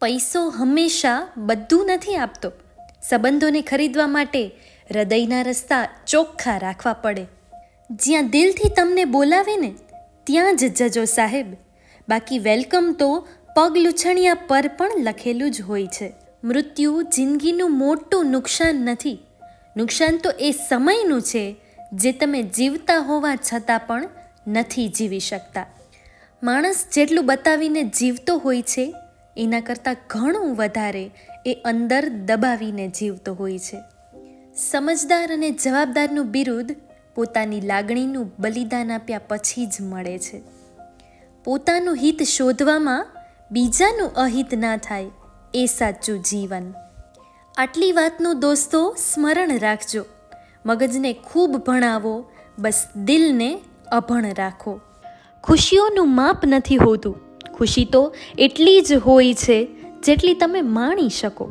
પૈસો હંમેશા બધું નથી આપતો. સંબંધોને ખરીદવા માટે હૃદયના રસ્તા ચોખ્ખા રાખવા પડે. જ્યાં દિલથી તમને બોલાવે ને, ત્યાં જ જજો સાહેબ. બાકી વેલકમ તો પગ લૂછણિયા પર પણ લખેલું જ હોય છે. મૃત્યુ જિંદગીનું મોટું નુકસાન નથી. નુકસાન તો એ સમયનું છે જે તમે જીવતા હોવા છતાં પણ નથી જીવી શકતા. માણસ જેટલું બતાવીને જીવતો હોય છે એના કરતાં ઘણું વધારે એ અંદર દબાવીને જીવતો હોય છે. સમજદાર અને જવાબદારનું બિરુદ પોતાની લાગણીનું બલિદાન આપ્યા પછી જ મળે છે. પોતાનું હિત શોધવામાં બીજાનું અહિત ના થાય એ સાચું જીવન. આટલી વાતનું દોસ્તો સ્મરણ રાખજો. મગજને ખૂબ ભણાવો, બસ દિલને અભણ રાખો. ખુશીઓનું માપ નથી હોતું. ખુશી તો એટલી જ હોય છે જેટલી તમે માણી શકો.